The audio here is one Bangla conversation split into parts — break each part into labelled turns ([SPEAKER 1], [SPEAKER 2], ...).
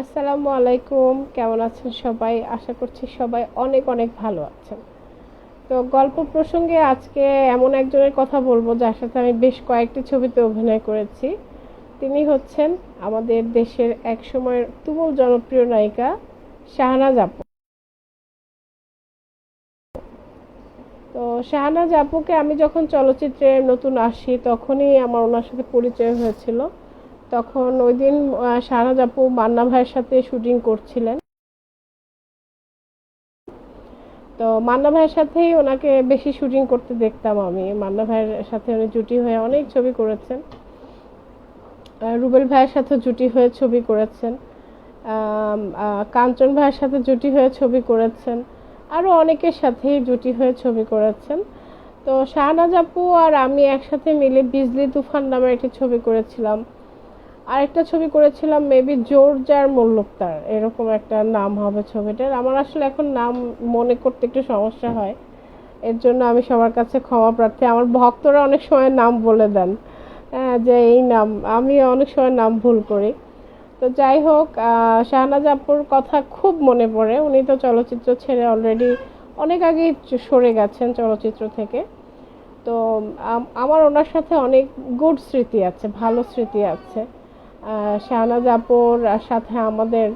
[SPEAKER 1] আসসালামু আলাইকুম। কেমন আছেন সবাই? আশা করছি সবাই অনেক অনেক ভালো আছেন। তো গল্প প্রসঙ্গে আজকে এমন একজনের কথা বলব যার সাথে আমি বেশ কয়েকটি ছবিতে অভিনয় করেছি। তিনি হচ্ছেন আমাদের দেশের এক সময়ের তুমুল জনপ্রিয় নায়িকা শাহনাজ আপু। তো শাহনাজ আপুকে আমি যখন চলচ্চিত্রে নতুন আসি, তখনই আমার ওনার সাথে পরিচয় হয়েছিল। তখন ওই দিন শাহনাজ আপু মান্না ভাইয়ের সাথে শুটিং করছিলেন। তো মান্না ভাইয়ের সাথেই ওনাকে বেশি শুটিং করতে দেখতাম আমি। মান্না ভাইয়ের সাথে উনি জুটি হয়ে অনেক ছবি করেছেন। রুবেল ভাইয়ের সাথে জুটি হয়ে ছবি করেছেন। কাঞ্চন ভাইয়ের সাথে জুটি হয়ে ছবি করেছেন। আরও অনেকের সাথেই জুটি হয়ে ছবি করেছেন। তো শাহনাজ আপু আর আমি একসাথে মিলে বিজলি তুফান নামে একটি ছবি করেছিলাম। আরেকটা ছবি করেছিলাম মেবি জোরজার মোল্লুকতার এরকম একটা নাম হবে ছবিটার। আমার আসলে এখন নাম মনে করতে একটু সমস্যা হয়। এর জন্য আমি সবার কাছে ক্ষমা প্রার্থী। আমার ভক্তরা অনেক সময় নাম বলে দেন হ্যাঁ, যে এই নাম আমি অনেক সময় নাম ভুল করি। তো যাই হোক শাহনাজ আপুর কথা খুব মনে পড়ে। উনি তো চলচ্চিত্র ছেড়ে অলরেডি অনেক আগেই সরে গেছেন চলচ্চিত্র থেকে। তো আমার ওনার সাথে অনেক গুড স্মৃতি আছে ভালো স্মৃতি আছে। শাহনাজ আপুর সাথে আমাদের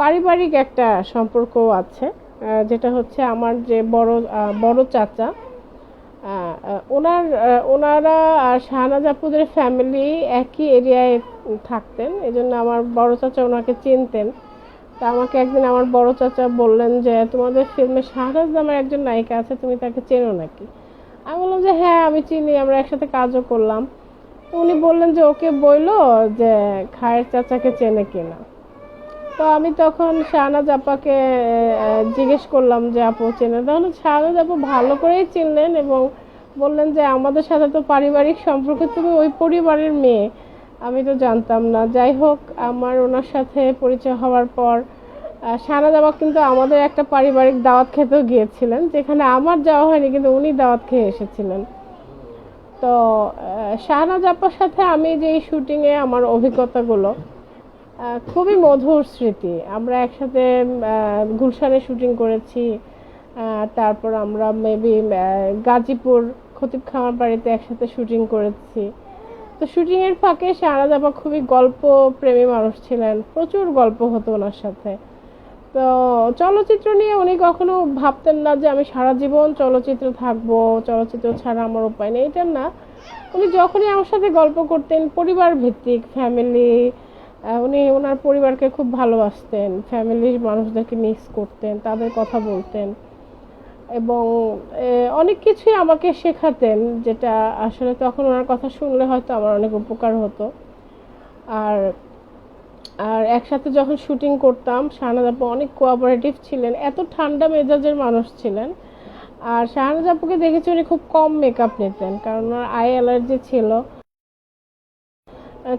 [SPEAKER 1] পারিবারিক একটা সম্পর্কও আছে যেটা হচ্ছে আমার যে বড় বড় চাচা ওনার ওনারা শাহনাজ আপুদের ফ্যামিলি একই এরিয়ায় থাকতেন এই জন্য আমার বড় চাচা ওনাকে চিনতেন। তা আমাকে একদিন আমার বড় চাচা বললেন যে, তোমাদের ফিল্মে শাহনাজ নামের একজন নায়িকা আছে, তুমি তাকে চেনো নাকি? আমি বললাম যে হ্যাঁ আমি চিনি, আমরা একসাথে কাজও করলাম। উনি বললেন যে ওকে বইলো যে খায়ের চাচাকে চেনে কিনা। তো আমি তখন শাহনাজ আপাকে জিজ্ঞেস করলাম যে, আপু, চেনে তখন শাহনাজ আপু ভালো করেই চিনলেন এবং বললেন যে, আমাদের সাথে তো পারিবারিক সম্পর্ক, তুমি ওই পরিবারের মেয়ে। আমি তো জানতাম না। যাই হোক, আমার ওনার সাথে পরিচয় হওয়ার পর শাহনাজ আপা কিন্তু আমাদের একটা পারিবারিক দাওয়াত খেতেও গিয়েছিলেন, যেখানে আমার যাওয়া হয়নি, কিন্তু উনি দাওয়াত খেয়ে এসেছিলেন। তো শাহনাজ আপার সাথে আমি যে শুটিংয়ে আমার অভিজ্ঞতাগুলো খুবই মধুর স্মৃতি। আমরা একসাথে গুলশানে শুটিং করেছি তারপর আমরা মেবি গাজীপুর খতিব খামার বাড়িতে একসাথে শুটিং করেছি। তো শুটিংয়ের ফাঁকে শাহনাজ আপা খুবই গল্প প্রেমী মানুষ ছিলেন, প্রচুর গল্প হতো ওনার সাথে। তো চলচ্চিত্র নিয়ে উনি কখনো ভাবতেন না যে আমি সারা জীবন চলচ্চিত্র থাকব, চলচ্চিত্র ছাড়া আমার উপায় নেই এটা না। উনি যখনই আমার সাথে গল্প করতেন পরিবার ভিত্তিক ফ্যামিলি উনি ওনার পরিবারকে খুব ভালোবাসতেন ফ্যামিলির মানুষদেরকে মিস করতেন, তাদের কথা বলতেন। এবং অনেক কিছুই আমাকে শেখাতেন, যেটা আসলে তখন ওনার কথা শুনলে হয়তো আমার অনেক উপকার হতো। আর আর একসাথে যখন শুটিং করতাম, শাহনাজ আপু অনেক কোঅপারেটিভ ছিলেন, এত ঠান্ডা মেজাজের মানুষ ছিলেন। আর শাহনাজ আপুকে দেখেছি উনি খুব কম মেকআপ নিতেন, কারণ ওনার আই অ্যালার্জি ছিল।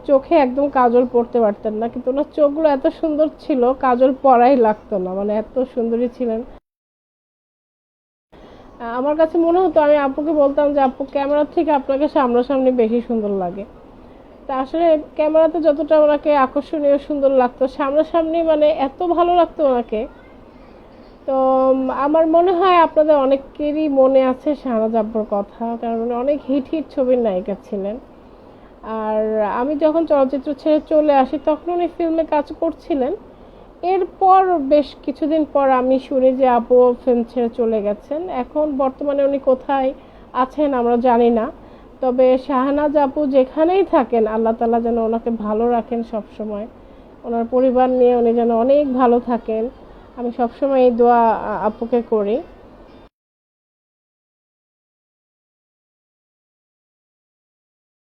[SPEAKER 1] চোখে একদম কাজল পরতে পারতেন না, কিন্তু ওনার চোখগুলো এত সুন্দর ছিল, কাজল পরাই লাগতো না মানে এত সুন্দরী ছিলেন। আমার কাছে মনে হতো আমি আপুকে বলতাম যে, আপু, ক্যামেরার থেকে আপনাকে সামনাসামনি বেশি সুন্দর লাগে। তা আসলে ক্যামেরাতে যতটা ওনাকে আকর্ষণীয় সুন্দর লাগতো, সামনাসামনি মানে এত ভালো লাগতো ওনাকে। তো আমার মনে হয় আপনাদের অনেকেরই মনে আছে শাহনাজ আব্বুর কথা, কারণ উনি অনেক হিট হিট ছবির নায়িকা ছিলেন। আর আমি যখন চলচ্চিত্র ছেড়ে চলে আসি, তখন উনি ফিল্মে কাজ করছিলেন। এরপর বেশ কিছুদিন পর আমি শুনি যে আপু ফিল্ম ছেড়ে চলে গেছেন। এখন বর্তমানে উনি কোথায় আছেন আমরা জানি না। তবে শাহনাজ আপু যেখানেই থাকেন, আল্লাহ তালা যেন ওনাকে ভালো রাখেন সব সময় ওনার পরিবার নিয়ে উনি যেন অনেক ভালো থাকেন। আমি সবসময় এই দোয়া আপুকে করি।